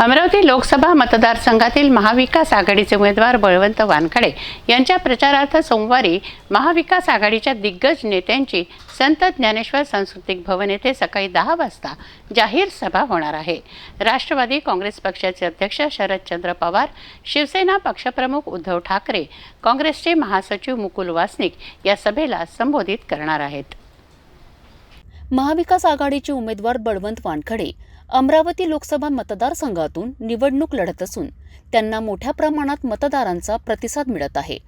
अमरावती लोकसभा मतदारसंघातील महाविकास आघाडीचे उमेदवार बळवंत वानखडे यांच्या प्रचारार्थ सोमवारी महाविकास आघाडीच्या दिग्गज नेत्यांची संत ज्ञानेश्वर सांस्कृतिक भवन येथे सकाळी दहा वाजता जाहीर सभा होणार आहे. राष्ट्रवादी काँग्रेस पक्षाचे अध्यक्ष शरदचंद्र पवार शिवसेना पक्षप्रमुख उद्धव ठाकरे काँग्रेसचे महासचिव मुकुल वासनिक या सभेला संबोधित करणार आहेत. महाविकास आघाडीचे उमेदवार बळवंत वानखडे अमरावती लोकसभा मतदारसंघातून निवडणूक लढत असून त्यांना मोठ्या प्रमाणात मतदारांचा प्रतिसाद मिळत आहे.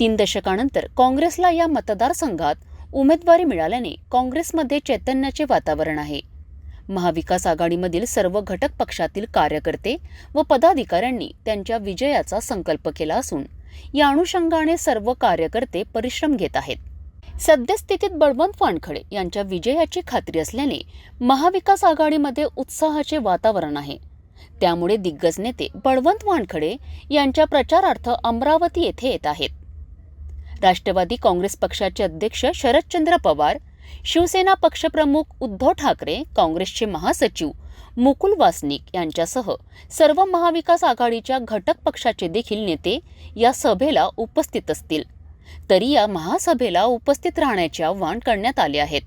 तीन दशकानंतर काँग्रेसला या मतदारसंघात उमेदवारी मिळाल्याने काँग्रेसमध्ये चैतन्याचे वातावरण आहे. महाविकास आघाडीमधील सर्व घटक पक्षातील कार्यकर्ते व पदाधिकाऱ्यांनी त्यांच्या विजयाचा संकल्प केला असून या अनुषंगाने सर्व कार्यकर्ते परिश्रम घेत आहेत. सद्यस्थितीत बळवंत वानखडे यांच्या विजयाची खात्री असल्याने महाविकास आघाडीमध्ये उत्साहाचे वातावरण आहे. त्यामुळे दिग्गज नेते बळवंत वानखडे यांच्या प्रचारार्थ अमरावती येथे येत आहेत. राष्ट्रवादी काँग्रेस पक्षाचे अध्यक्ष शरदचंद्र पवार शिवसेना पक्षप्रमुख उद्धव ठाकरे काँग्रेसचे महासचिव मुकुल वासनिक यांच्यासह सर्व महाविकास आघाडीच्या घटक पक्षाचे देखील नेते या सभेला उपस्थित असतील. तरी या महासभेला उपस्थित राहण्याचे आवाहन करण्यात आले आहेत.